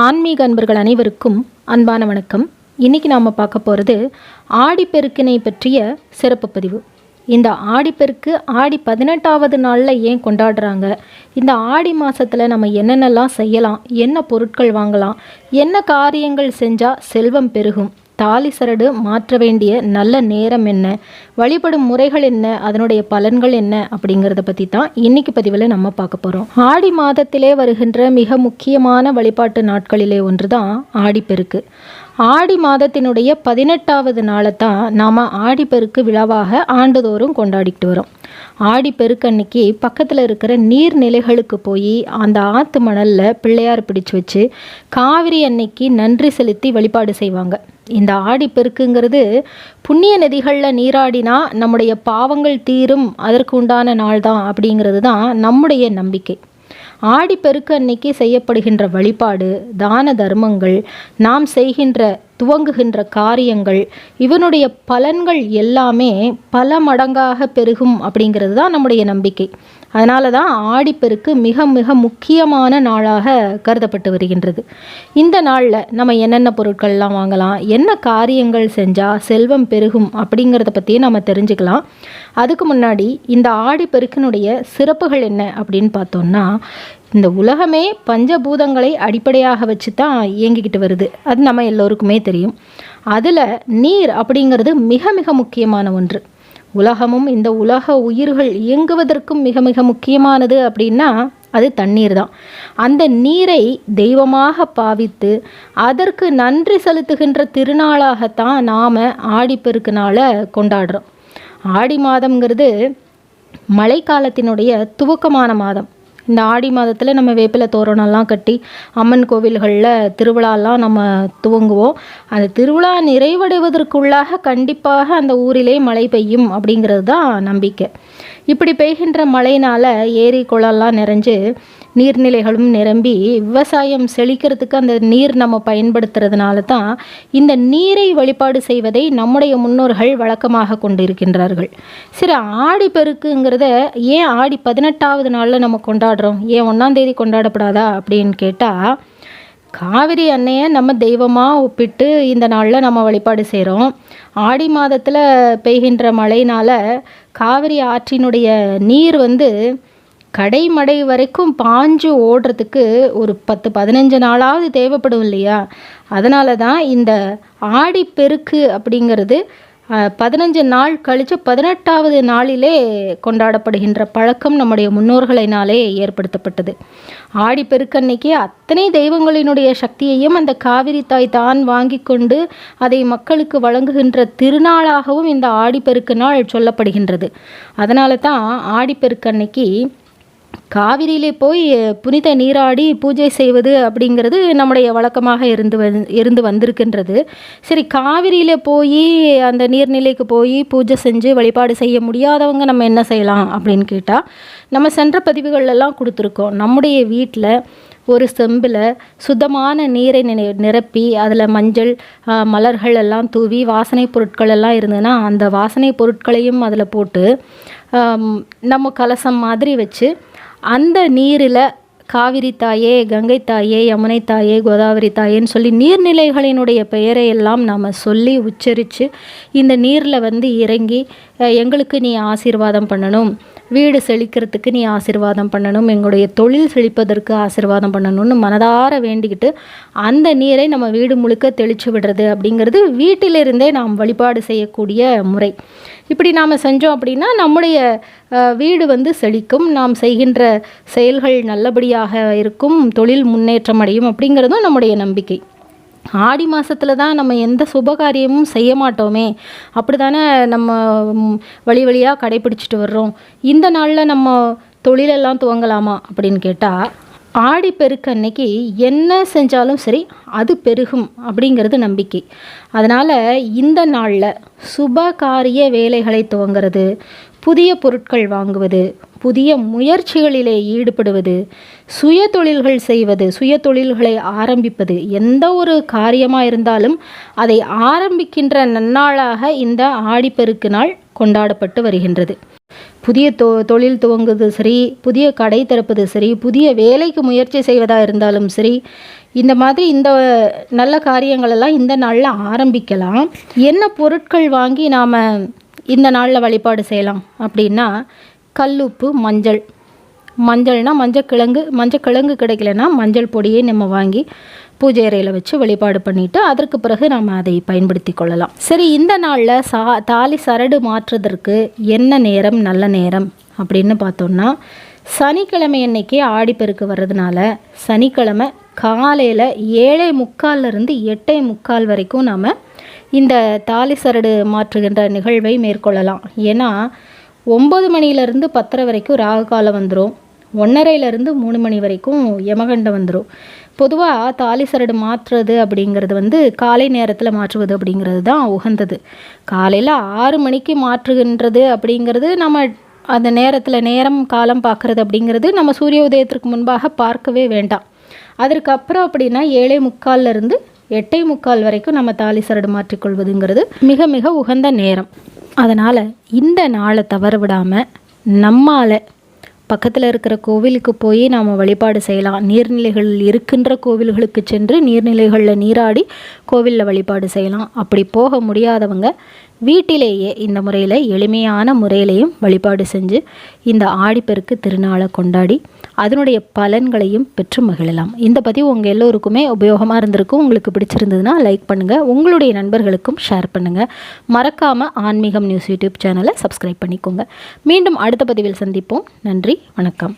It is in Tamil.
ஆன்மீக அன்பர்கள் அனைவருக்கும் அன்பான வணக்கம். இன்றைக்கி நாம் பார்க்க போகிறது ஆடிப்பெருக்கினை பற்றிய சிறப்பு பதிவு. இந்த ஆடிப்பெருக்கு ஆடி பதினெட்டாவது நாளில் ஏன் கொண்டாடுறாங்க? இந்த ஆடி மாதத்தில் நம்ம என்னென்னலாம் செய்யலாம்? என்ன பொருட்கள் வாங்கலாம்? என்ன காரியங்கள் செஞ்சால் செல்வம் பெருகும்? தாலி சரடு மாற்ற வேண்டிய நல்ல நேரம் என்ன? வழிபடும் முறைகள் என்ன? அதனுடைய பலன்கள் என்ன? அப்படிங்கிறத பற்றி தான் இன்னைக்கு பதிவில் நம்ம பார்க்க போகிறோம் ஆடி மாதத்திலே வருகின்ற மிக முக்கியமான வழிபாட்டு நாட்களிலே ஒன்று தான் ஆடிப்பெருக்கு. ஆடி மாதத்தினுடைய பதினெட்டாவது நாளை தான் நாம் ஆடிப்பெருக்கு விழாவாக ஆண்டுதோறும் கொண்டாடிட்டு வரோம். ஆடிப்பெருக்கு அன்னைக்கு பக்கத்தில் இருக்கிற நீர்நிலைகளுக்கு போய் அந்த ஆற்று மணலில் பிள்ளையார் பிடிச்சு வச்சு காவிரி அன்னைக்கு நன்றி செலுத்தி வழிபாடு செய்வாங்க. இந்த ஆடிப்பெருக்குங்கிறது புண்ணிய நதிகளில் நீராடினா நம்முடைய பாவங்கள் தீரும் அதற்கு உண்டான நாள் தான் அப்படிங்கிறது தான் நம்முடைய நம்பிக்கை. ஆடிப்பெருக்கு அன்னைக்கு செய்யப்படுகின்ற வழிபாடு தான தர்மங்கள் நாம் செய்கின்ற துவங்குகின்ற காரியங்கள் இவனுடைய பலன்கள் எல்லாமே பல மடங்காக பெருகும் அப்படிங்கிறது தான் நம்முடைய நம்பிக்கை. அதனால தான் ஆடிப்பெருக்கு மிக மிக முக்கியமான நாளாக கருதப்பட்டு வருகின்றது. இந்த நாளில் நம்ம என்னென்ன பொருட்கள்லாம் வாங்கலாம் என்ன காரியங்கள் செஞ்சால் செல்வம் பெருகும் அப்படிங்கிறத பற்றியும் நம்ம தெரிஞ்சுக்கலாம். அதுக்கு முன்னாடி இந்த ஆடிப்பெருக்கினுடைய சிறப்புகள் என்ன அப்படின்னு பார்த்தோம்னா இந்த உலகமே பஞ்சபூதங்களை அடிப்படையாக வச்சு தான் இயங்கிக்கிட்டு வருது. அது நம்ம எல்லோருக்குமே தெரியும். அதில் நீர் அப்படிங்கிறது மிக மிக முக்கியமான ஒன்று. உலகமும் இந்த உலக உயிர்கள் இயங்குவதற்கும் மிக மிக முக்கியமானது அப்படின்னா அது தண்ணீர் தான். அந்த நீரை தெய்வமாக பாவித்து அதற்கு நன்றி செலுத்துகின்ற திருநாளாகத்தான் நாம் ஆடிப்பெருக்கு நாளை கொண்டாடுறோம். ஆடி மாதம்ங்கிறது மழைக்காலத்தினுடைய துவக்கமான மாதம். இந்த ஆடி மாதத்தில் நம்ம வேப்பில தோரணம்லாம் கட்டி அம்மன் கோவில்களில் திருவிழாலாம் நம்ம துவங்குவோம். அந்த திருவிழா நிறைவடைவதற்குள்ளாக கண்டிப்பாக அந்த ஊரிலே மழை பெய்யும் அப்படிங்கிறது தான் நம்பிக்கை. இப்படி பெய்கின்ற மழையினால் ஏரி குளம்லாம் நிறைஞ்சு நீர்நிலைகளும் நிரம்பி விவசாயம் செழிக்கிறதுக்கு அந்த நீர் நம்ம பயன்படுத்துறதுனால தான் இந்த நீரை வழிபாடு செய்வதை நம்முடைய முன்னோர்கள் வழக்கமாக கொண்டிருக்கின்றார்கள். சரி ஆடி பெருக்குங்கிறத ஏன் ஆடி பதினெட்டாவது நாளில் நம்ம கொண்டாடுறோம்? ஏன் ஒன்றாம் தேதி கொண்டாடப்படாதா அப்படின்னு கேட்டால் காவிரி அன்னையை நம்ம தெய்வமாக ஒப்பிட்டு இந்த நாளில் நம்ம வழிபாடு செய்கிறோம் ஆடி மாதத்தில் பெய்கின்ற மழையினால் காவிரி ஆற்றினுடைய நீர் வந்து கடைமடை வரைக்கும் பாஞ்சு ஓடுறதுக்கு ஒரு பத்து பதினஞ்சு நாளாவது தேவைப்படும் இல்லையா? அதனால தான் இந்த ஆடிப்பெருக்கு அப்படிங்கிறது பதினஞ்சு நாள் கழித்து பதினெட்டாவது நாளிலே கொண்டாடப்படுகின்ற பழக்கம் நம்முடைய முன்னோர்களினாலே ஏற்படுத்தப்பட்டது. ஆடிப்பெருக்கன்னைக்கு அத்தனை தெய்வங்களினுடைய சக்தியையும் அந்த காவிரி தாய் தான் வாங்கி கொண்டு அதை மக்களுக்கு வழங்குகின்ற திருநாளாகவும் இந்த ஆடிப்பெருக்கு நாள் சொல்லப்படுகின்றது. அதனால தான் ஆடிப்பெருக்கன்னைக்கு காவிரியிலே போய் புனித நீராடி பூஜை செய்வது அப்படிங்கிறது நம்முடைய வழக்கமாக இருந்து வந் இருந்து வந்திருக்கின்றது. சரி காவிரியில் போய் அந்த நீர்நிலைக்கு போய் பூஜை செஞ்சு வழிபாடு செய்ய முடியாதவங்க நம்ம என்ன செய்யலாம் அப்படின்னு கேட்டால் நம்ம சென்ற பதிவுகளெல்லாம் கொடுத்துருக்கோம். நம்முடைய வீட்டில் ஒரு செம்பில் சுத்தமான நீரை நினை நிரப்பி அதில் மஞ்சள் மலர்கள் எல்லாம் தூவி வாசனை பொருட்கள் எல்லாம் இருந்ததுன்னா அந்த வாசனை பொருட்களையும் அதில் போட்டு நம்ம கலசம் மாதிரி வச்சு அந்த நீரில் காவிரி தாயே கங்கை தாயே யமுனை தாயே கோதாவரி தாயேன்னு சொல்லி நீர்நிலைகளினுடைய பெயரை எல்லாம் நாம் சொல்லி உச்சரித்து இந்த நீரில் வந்து இறங்கி எங்களுக்கு நீ ஆசீர்வாதம் பண்ணணும். வீடு செழிக்கிறதுக்கு நீ ஆசிர்வாதம் பண்ணணும். எங்களுடைய தொழில் செழிப்பதற்கு ஆசிர்வாதம் பண்ணணும்னு மனதார வேண்டிக்கிட்டு அந்த நீரை நம்ம வீடு முழுக்க தெளித்து விடுறது அப்படிங்கிறது வீட்டிலிருந்தே நாம் வழிபாடு செய்யக்கூடிய முறை. இப்படி நாம் செஞ்சோம் அப்படின்னா நம்முடைய வீடு வந்து செழிக்கும். நாம் செய்கின்ற செயல்கள் நல்லபடியாக இருக்கும். தொழில் முன்னேற்றம் அடையும் அப்படிங்கிறதும் நம்முடைய நம்பிக்கை. ஆடி மாதத்தில் தான் நம்ம எந்த சுபகாரியமும் செய்ய மாட்டோமே. அப்படி தானே நம்ம வழி வழியாக கடைப்பிடிச்சிட்டு வர்றோம். இந்த நாளில் நம்ம தொழிலெல்லாம் துவங்கலாமா அப்படின்னு கேட்டால் ஆடி பெருக்கு அன்னைக்கு என்ன செஞ்சாலும் சரி அது பெருகும் அப்படிங்கிறது நம்பிக்கை. அதனால் இந்த நாளில் சுப காரிய வேலைகளை துவங்கிறது புதிய பொருட்கள் வாங்குவது புதிய முயற்சிகளிலே ஈடுபடுவது சுய தொழில்கள் செய்வது சுய தொழில்களை ஆரம்பிப்பது எந்த ஒரு காரியமாக இருந்தாலும் அதை ஆரம்பிக்கின்ற நன்னாளாக இந்த ஆடிப்பெருக்கு நாள் கொண்டாடப்பட்டு வருகின்றது. புதிய தொ தொழில் துவங்குவது சரி புதிய கடை திறப்பது சரி புதிய வேலைக்கு முயற்சி செய்வதாக இருந்தாலும் சரி இந்த மாதிரி இந்த நல்ல காரியங்களெல்லாம் இந்த நாளில் ஆரம்பிக்கலாம். என்ன பொருட்கள் வாங்கி நாம் இந்த நாளில் வழிபாடு செய்யலாம் அப்படின்னா கல்லுப்பு மஞ்சள். மஞ்சள்னால் மஞ்சள் கிழங்கு மஞ்சள் கிழங்கு கிடைக்கலன்னா மஞ்சள் பொடியை நம்ம வாங்கி பூஜை அறையில் வச்சு வழிபாடு பண்ணிவிட்டு அதற்கு பிறகு நாம் அதை பயன்படுத்தி கொள்ளலாம். சரி இந்த நாளில் சா தாலி சரடு மாற்றுறதற்கு என்ன நேரம் நல்ல நேரம் அப்படின்னு பார்த்தோம்னா சனிக்கிழமை அன்னைக்கு ஆடிப்பெருக்கு வர்றதுனால சனிக்கிழமை காலையில் ஏழை முக்கால்லேருந்து எட்டே முக்கால் வரைக்கும் நாம் இந்த தாலி சரடு மாற்றுகின்ற நிகழ்வை மேற்கொள்ளலாம். ஏன்னா ஒம்பது மணியிலேருந்து பத்தரை வரைக்கும் ராகு காலம் வந்துடும் ஒன்றரையிலேருந்து மூணு மணி வரைக்கும் யமகண்டம் வந்துடும் பொதுவாக தாலி சரடு மாற்றுறது அப்படிங்கிறது வந்து காலை நேரத்தில் மாற்றுவது அப்படிங்கிறது தான் உகந்தது. காலையில் ஆறு மணிக்கு மாற்றுகின்றது அப்படிங்கிறது நம்ம அந்த நேரத்தில் நேரம் காலம் பார்க்குறது அப்படிங்கிறது நம்ம சூரிய உதயத்திற்கு முன்பாக பார்க்கவே வேண்டாம். அதற்கப்புறம் அப்படின்னா ஏழை முக்கால்லேருந்து எட்டை முக்கால் வரைக்கும் நம்ம தாலி சரடு மாற்றிக்கொள்வதுங்கிறது மிக மிக உகந்த நேரம். அதனால் இந்த நாளை தவற விடாமல் நம்மால் பக்கத்தில் இருக்கிற கோவிலுக்கு போய் நாம் வழிபாடு செய்யலாம். நீர்நிலைகள் இருக்கின்ற கோவில்களுக்கு சென்று நீர்நிலைகளில் நீராடி கோவிலில் வழிபாடு செய்யலாம். அப்படி போக முடியாதவங்க வீட்டிலேயே இந்த முறையில் எளிமையான முறையிலையும் வழிபாடு செஞ்சு இந்த ஆடிப்பெருக்கு திருநாளை கொண்டாடி அதனுடைய பலன்களையும் பெற்று மகிழலாம். இந்த பதிவு உங்கள் எல்லோருக்குமே உபயோகமாக இருந்திருக்கும். உங்களுக்கு பிடிச்சிருந்ததுன்னா லைக் பண்ணுங்கள் உங்களுடைய நண்பர்களுக்கும் ஷேர் பண்ணுங்கள் மறக்காமல் ஆன்மீகம் நியூஸ் யூடியூப் சேனலை சப்ஸ்கிரைப் பண்ணிக்கோங்க. மீண்டும் அடுத்த பதிவில் சந்திப்போம். நன்றி வணக்கம்.